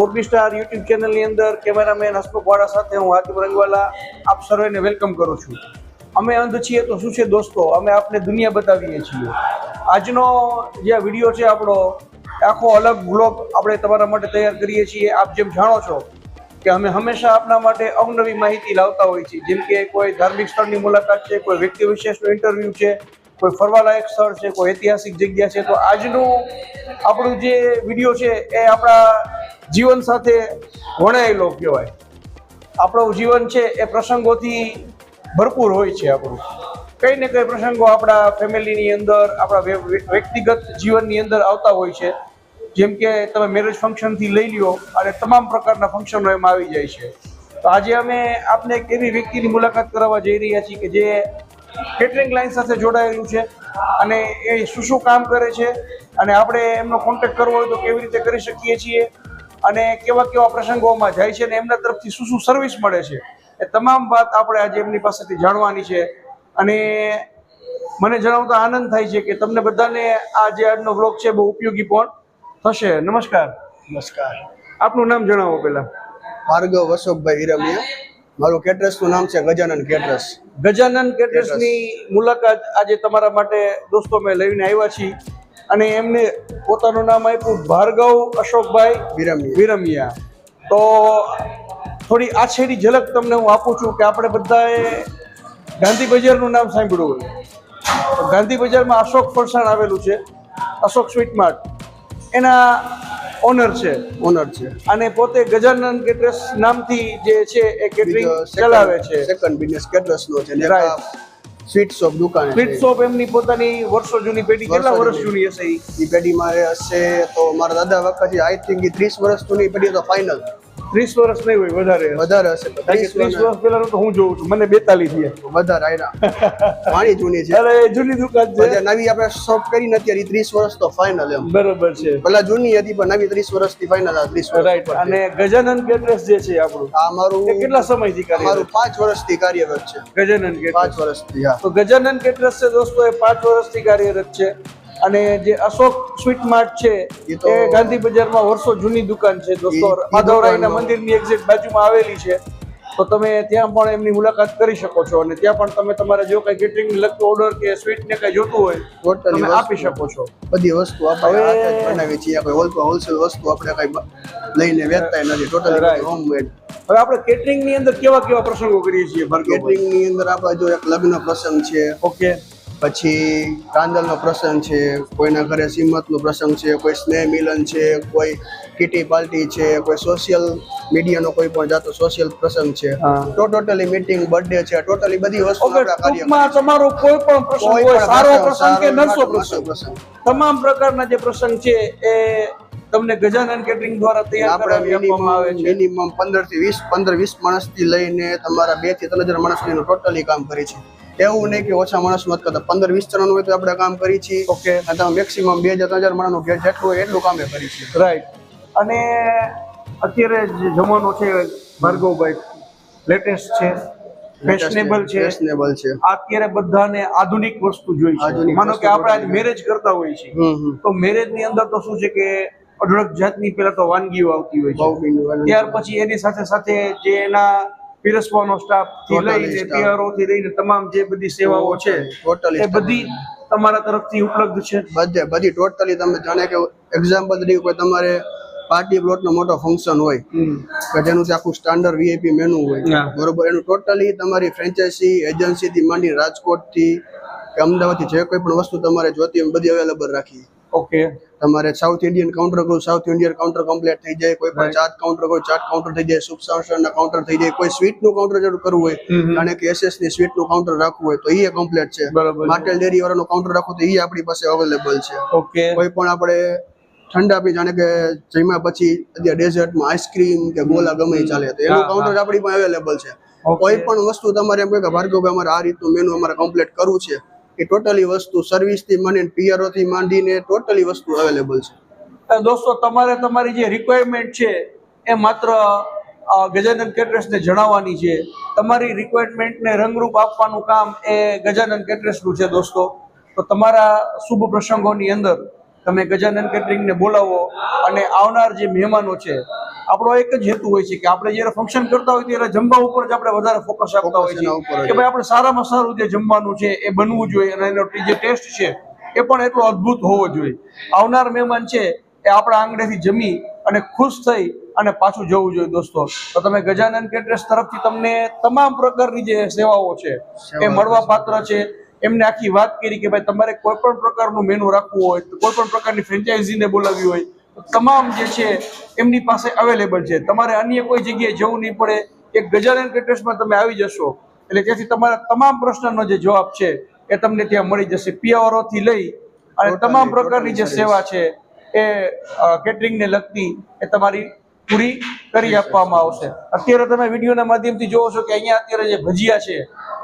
Morbi star YouTube ચેનલની અંદર cameraman હસમુખવાળા સાથે હું હાતિમ રંગવાલા, આપ સર્વેને વેલકમ કરું છું. અમે અંધ છીએ તો શું છે દોસ્તો? અમે આપને દુનિયા બતાવીએ છીએ. આજનો જે વીડિયો છે આપણો, આખો અલગ બ્લોગ આપણે તમારા માટે તૈયાર કરીએ છીએ. આપ જેમ જાણો છો કે અમે હંમેશા આપના માટે અવનવી માહિતી લાવતા હોઈએ છીએ. જેમ કે કોઈ ધાર્મિક સ્થળની મુલાકાત છે, કોઈ વ્યક્તિ વિશેષનું ઇન્ટરવ્યૂ છે, કોઈ ફરવાલાયક સ્થળ છે, કોઈ ઐતિહાસિક જગ્યા છે. તો આજનું આપણું જે વીડિયો છે એ આપણા જીવન સાથે વણાયેલો કહેવાય. આપણું જીવન છે એ પ્રસંગોથી ભરપૂર હોય છે આપણું. કંઈ ને કંઈ પ્રસંગો આપણા ફેમિલીની અંદર, આપણા વ્ય- વ્ય- વ્યક્તિગત જીવનની અંદર આવતા હોય છે. જેમ કે તમે મેરેજ ફંક્શનથી લઈ લ્યો અને તમામ પ્રકારના ફંક્શનો એમાં આવી જાય છે. તો આજે અમે આપને એક એવી વ્યક્તિની મુલાકાત કરાવવા જઈ રહ્યા છીએ કે જે કેટરિંગ લાઈન સાથે જોડાયેલું છે અને એ શું શું કામ કરે છે અને આપણે એમનો કોન્ટેક્ટ કરવો હોય તો કેવી રીતે કરી શકીએ છીએ? અને કેવા કેવા પ્રસંગોમાં જાય છે અને એમના તરફથી શું શું સર્વિસ મળે છે એ તમામ વાત આપણે આજે એમની પાસેથી જાણવાની છે. અને મને જણાવતા આનંદ થાય છે કે તમને બધાને આ જે આજનો વ્લોગ છે બહુ ઉપયોગી પણ થશે. નમસ્કાર. નમસ્કાર. આપનું નામ જણાવો પહેલા. ભાર્ગવ અશોકભાઈ હિરમિયા. મારું કેટરસનું નામ છે ગજાનન કેટરસ ગજાનન કેટરસની મુલાકાત આજે તમારા માટે દોસ્તો મેં લઈને આવ્યા છીએ. અને એમને પોતાનું નામ આપ્યું ભાર્ગવ અશોકભાઈ વિરમિયા. વિરમિયા. તો થોડી આછેરી ઝલક તમને હું આપું છું કે આપણે બધાએ ગાંધી બજારનું નામ સાંભળ્યું હોય. ગાંધી બજારમાં અશોક ફરસાણ આવેલું છે અશોક સ્વીટ માર્ટ. એના ઓનર છે. ઓનર છે. અને પોતે ગજાનન કેટરસ નામથી જે છે એ કેટરિંગ ચલાવે છે. સેકન્ડ બિઝનેસ કેટરસનો છે. ને Right. સ્વીટ શોપ દુકાન સ્વીટ શોપ એમની પોતાની વર્ષો જૂની પેઢી કેટલા વર્ષ જૂની. હશે? એ પેઢી મારે હશે તો મારા દાદા વખત આઈ થિંક ત્રીસ વર્ષ જૂની પેઢી તો ફાઇનલ ત્રીસ વર્ષ નહીં હોય વધારે વધારે હશે ત્રીસ વર્ષ વર્ષ પહેલા તો હું જોઉં છું મને બેતાલીસ થયા. વધારે આયરા. પાણી જૂની છે. અરે જૂની દુકાન છે. નવી આપણે શોપ કરીને અત્યારે ત્રીસ વર્ષ તો ફાઇનલ એમ. બરોબર છે. પેલા જૂની હતી પણ નવી ત્રીસ વર્ષથી ફાઇનલ આ ત્રીસ વર્ષ રાઈટ અને ગજાનન કેટરસ જે છે આપણું? આ મારું એ કેટલા સમયથી કાર્ય મારું પાંચ વર્ષથી કાર્યરત છે. ગજાનન કેટરસ પાંચ વર્ષથી હા. તો ગજાનન કેટરસ છે દોસ્તો એ પાંચ વર્ષથી કાર્યરત છે. અને જે અશોક સ્વીટ માર્ટ છે એ ગાંધી બજારમાં વર્ષો જૂની દુકાન છે દોસ્તો. માધવરાયના મંદિરની એક્ઝેક્ટ બાજુમાં આવેલી છે. તો તમે ત્યાં પણ એમની મુલાકાત કરી શકો છો અને ત્યાં પણ તમે તમારે જો કઈ કેટરિંગ લગતો ઓર્ડર કે સ્વીટ ને કઈ જોતું હોય તમે આપી શકો છો. બધી વસ્તુ આપણે બનાવીએ છીએ. કોઈ હોલસેલ હોલસેલ વસ્તુ આપણે કઈ લઈને વેચતા નથી. ટોટલી હોમ મેડ હવે આપણે કેટરિંગની અંદર કેવા કેવા પ્રસંગો કરીએ છીએ કેટરિંગની અંદર આપણે જો એક લગ્ન પ્રસંગ છે. ઓકે પછી કાંદલનો પ્રસંગ છે કોઈના ઘરે સિમતનો પ્રસંગ છે કોઈ સ્નેહ મિલન છે કોઈ કિટી પાર્ટી છે કોઈ સોશિયલ મીડિયાનો કોઈ પણ જાતો સોશિયલ પ્રસંગ છે. તો ટોટલી મીટિંગ બર્થડે છે ટોટલી બધી વસ્તુ તમારો કોઈ પણ પ્રસંગ હોય સારો પ્રસંગ, કે નરસો પ્રસંગ. તમામ પ્રકારના જે પ્રસંગ છે એ તમને ગજાનન કેટરિંગ દ્વારા તૈયાર કરાવી આપવામાં આવે છે. મિનિમમ પંદરથી વીસ પંદર વીસ માણસથી લઈને તમારા બેથી ત્રણ હજાર માણસ લઈને ટોટલી કામ કરે છે. એવું નહીં કે ઓછા માણસ મત કરતા. પંદર વીસ જણાનું હોય તો આપણે કામ કરી છીએ. ઓકે અને તમે મેક્સિમમ બે હજાર ત્રણ હજાર માણસનું ઘેર જેટલું હોય એટલું કામે કરી છીએ. રાઈટ અને અત્યારે જે જમાનો છે ભાર્ગવભાઈ લેટેસ્ટ છે ફેશનેબલ છે. ફેશનેબલ છે. અત્યારે બધાને આધુનિક વસ્તુ જોઈ છે. માનો કે આપણે આજ મેરેજ કરતા હોઈએ છીએ. તો મેરેજની અંદર તો શું છે કે અઢળક જાતની પેલા તો વાનગીઓ આવતી હોય છે. ત્યાર પછી એની સાથે સાથે જે એના પીરસવાનો સ્ટાફથી લઈને staff. પીઆરઓ થી લઈને તમામ જે બધી સેવાઓ છે એ બધી તમારા તરફથી ઉપલબ્ધ છે. બધે બધી ટોટલી તમે જાણે કે એક્ઝામ્પલ તરીકે કોઈ તમારે પાર્ટી પ્લોટનો મોટો ફંક્શન હોય કે જેનું છે આખું સ્ટાન્ડર્ડ વીઆઈપી મેનુ હોય બરોબર એનું ટોટલી તમારી ફ્રેન્ચાઇઝી એજન્સીથી માંડી રાજકોટથી કે અમદાવાદથી જે કોઈ પણ વસ્તુ તમારે જોતી હોય બધી અવેલેબલ રાખી ઓકે. તમારે સાઉથ ઇન્ડિયન કાઉન્ટર કરવું સાઉથ ઇન્ડિયન કાઉન્ટર કમ્પ્લીટ થઈ જાય. કોઈ પણ ચાટ કાઉન્ટર કોઈ ચાટ કાઉન્ટર થઈ જાય સુપ ના કાઉન્ટર થઈ જાય. કોઈ સ્વીટનું કાઉન્ટર જરૂર કરવું હોય કારણ કે એસએસની સ્વીટનું કાઉન્ટર રાખવું હોય તો એ કમ્પ્લીટ છે. માટેલ ડેરી વાળાનું કાઉન્ટર રાખવું તો એ આપણી પાસે અવેલેબલ છે. ઓકે. કોઈ પણ આપણે ઠંડા પી જાણે કે જમ્યા પછી અત્યારે ડેઝર્ટમાં આઈસ્ક્રીમ કે ગોલા ગમે ચાલે તો એનું કાઉન્ટર આપણી પાસે અવેલેબલ છે. કોઈ પણ વસ્તુ તમારે એમ કે ભાર્ગવભાઈ અમારે આ રીતનું મેનુ અમારે કમ્પ્લીટ કરવું છે. એ ટોટલી વસ્તુ સર્વિસથી માંડીને પીઆરઓ થી માંડીને ટોટલી વસ્તુ અવેલેબલ છે. દોસ્તો, તમારે તમારી જે રિક્વાયરમેન્ટ છે એ માત્ર ગજાનંદ કેટરર્સને જણાવવાની છે. તમારી રિક્વાયરમેન્ટને રંગરૂપ આપવાનું કામ એ ગજાનંદ કેટરર્સનું છે દોસ્તો. તો તમારા શુભ પ્રસંગોની અંદર તમે ગજાનંદ કેટરિંગને બોલાવો અને આવનાર જે મહેમાનો છે આપણો એક જ હેતુ હોય છે કે આપણે જ્યારે ફંક્શન કરતા હોય ત્યારે જમવા ઉપર જ આપણે વધારે ફોકસ આપતા હોય છે. કે ભાઈ આપણે સારામાં સારું જે જમવાનું છે એ બનવું જોઈએ અને એનો જે ટેસ્ટ છે એ પણ એટલો અદ્ભુત હોવો જોઈએ. આવનાર મહેમાન છે એ આપણા આંગણેથી જમી અને ખુશ થઈ અને પાછું જવું જોઈએ દોસ્તો. તો તમે ગજાનન કેટરેસ તરફથી તમને તમામ પ્રકારની જે સેવાઓ છે એ મળવા પાત્ર છે. એમને આખી વાત કરી કે ભાઈ તમારે કોઈ પણ પ્રકારનું મેનુ રાખવું હોય તો કોઈ પણ પ્રકારની ફ્રેન્ચાઇઝીને બોલાવવી હોય તમામ જે છે એમની પાસે અવેલેબલ છે. તમારે અન્ય કોઈ જગ્યાએ જવું નહીં પડે. એક ગજાનન કેટરર્સમાં તમે આવી જશો. એટલે ત્યાંથી તમારા તમામ પ્રશ્નનો જે જવાબ છે એ તમને ત્યાં મળી જશે. પિયાવરોથી લઈ અને તમામ પ્રકારની જે સેવા છે એ કેટરિંગને લગતી એ તમારી પૂરી કરી આપવામાં આવશે. અત્યારે તમે વિડીયોના માધ્યમથી જોવો છો કે અહીંયા અત્યારે જે ભજીયા છે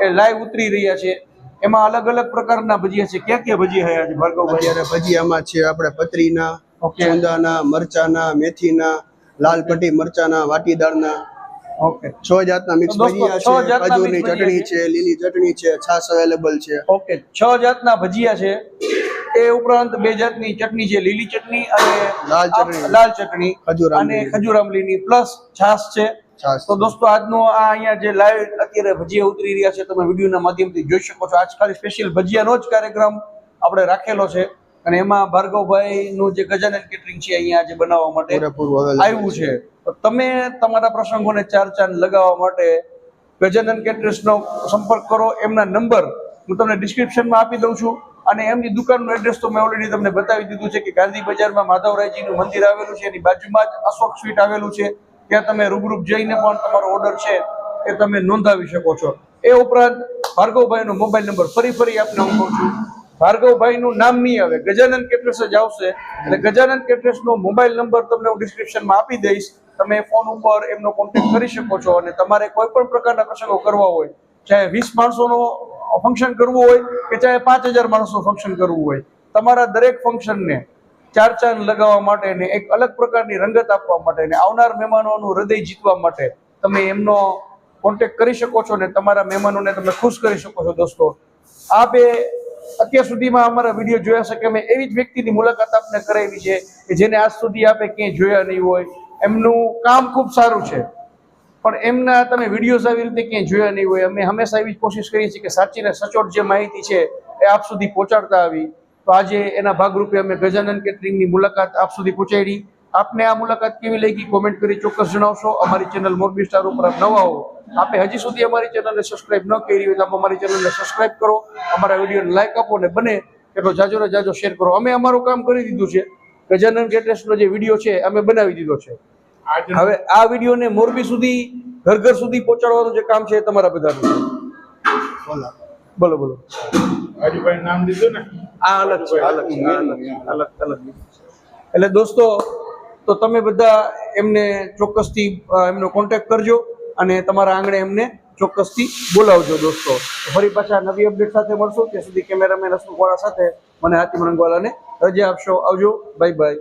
એ લાઈવ ઉતરી રહ્યા છે. એમાં અલગ અલગ પ્રકારના ભજીયા છે. ક્યાં ક્યાં ભજીયા હયા છે ભાર્ગવભાઈ? અત્યારે ભજીયામાં છે આપણે પતરીના ચૂંદાના મરચાના મેથીના લાલ પટ્ટી મરચાના વાટીદાળના ઓકે. છ જાતના મિક્સ ભજીયા છે ખજૂરની ચટણી છે. લીલી ચટણી છે છાશ અવેલેબલ છે. ઓકે. છ જાતના ભજીયા છે. એ ઉપરાંત બે જાતની ચટણી છે લીલી ચટણી અને લાલ ચટણી. લાલ ચટણી ખજૂર અને. ખજૂર આંબલીની પ્લસ છાશ છે. તો દોસ્તો આજનો આ અહીંયા જે લાઈવ અત્યારે ભજીયા ઉતરી રહ્યા છે તમે વિડીયોના માધ્યમથી જોઈ શકો છો. આજ ખાલી સ્પેશિયલ ભજીયાનો જ કાર્યક્રમ આપણે રાખેલો છે. અને એમાં ભાર્ગવભાઈ નું જે ગજાનન કેટરિંગ છે અહીંયા આજે બનાવવા માટે આવ્યું છે. તો તમે તમારા પ્રસંગોને ચાર ચાંદ લગાવવા માટે ગજાનન નો સંપર્ક કરો. એમના નંબર હું તમને ડિસ્ક્રિપ્શનમાં આપી દઉં છું. અને એમની દુકાનનું એડ્રેસ તો મેં ઓલરેડી તમને બતાવી દીધું છે કે ગાંધી બજારમાં માધવરાયજીનું મંદિર આવેલું છે. એની બાજુમાં જ અશોક સ્વીટ આવેલું છે. ત્યાં તમે રૂબરૂપ જઈને પણ તમારો ઓર્ડર છે એ તમે નોંધાવી શકો છો. એ ઉપરાંત ભાર્ગવભાઈનો મોબાઈલ નંબર ફરી ફરી આપને હું કહું છું. ભાર્ગવભાઈનું નામ નહીં આવે. ગજાનંદ કેટરસ જ આવશે. એટલે ગજાનંદ કેટરર્સનો મોબાઈલ નંબર તમને હું ડિસ્ક્રિપ્શનમાં આપી દઈશ. તમે ફોન ઉપર એમનો કોન્ટેક્ટ કરી શકો છો અને તમારે કોઈ પણ પ્રકારના પ્રસંગો કરવા હોય, ચાહે વીસ માણસોનો ફંક્શન કરવું હોય કે ચાહે પાંચ હજાર માણસનું ફંક્શન કરવું હોય, તમારા દરેક ફંક્શનને ચાર ચાંદ લગાવવા માટે ને એક અલગ પ્રકારની રંગત આપવા માટે ને આવનાર મહેમાનોનું હૃદય જીતવા માટે તમે એમનો કોન્ટેક્ટ કરી શકો છો ને તમારા મહેમાનોને તમે ખુશ કરી શકો છો દોસ્તો. આ બે અત્યાર સુધીમાં અમારા વીડિયો જોયા છે કે અમે એવી જ વ્યક્તિની મુલાકાત આપને કરાવી છે કે જેને આજ સુધી આપે ક્યાંય જોયા નહીં હોય. એમનું કામ ખૂબ સારું છે. પણ એમના તમે વિડીયોઝ આવી રીતે ક્યાંય જોયા નહીં હોય. અમે હંમેશા એવી જ કોશિશ કરીએ છીએ કે સાચી ને સચોટ જે માહિતી છે એ આપ સુધી પહોંચાડતા આવી. તો આજે એના ભાગરૂપે અમે ગજાનન કેટરિંગની મુલાકાત આપ સુધી પહોંચાડી. આપને આ મુલાકાત કેવી લાગી? કોમેન્ટ કરી ચોક્કસ જણાવશો. અમારી ચેનલ મોરબી સ્ટાર ઉપર નવા હો. આપે હજી સુધી અમારી ચેનલને સબસ્ક્રાઇબ ન કરી હોય તો અમારી ચેનલને સબસ્ક્રાઇબ કરો. અમારા વિડીયોને લાઇક આપો અને બને. એટલો જાજો ને જાજો શેર કરો. અમે અમારું કામ કરી દીધું છે. ગજાનન કેટરેસનો જે વીડિયો છે અમે બનાવી દીધો છે. હવે આ વિડીયોને મોરબી સુધી ઘર ઘર સુધી પહોંચાડવાનું જે કામ છે એ તમારા બધાનું બોલા. બોલો નામ દીધું ને? આ અલગ છે અલગ અલગ અલગ. એટલે દોસ્તો તો તમે બધા એમને ચોક્કસથી એમનો કોન્ટેક્ટ કરજો અને તમારા આંગણે એમને ચોક્કસથી બોલાવજો દોસ્તો. ફરી પાછા નવી અપડેટ સાથે મળશું. ત્યાં સુધી કેમેરામેન હસમુખવાળા સાથે મને હાથી રંગવાલાને રજા આપશો. આવજો. Bye bye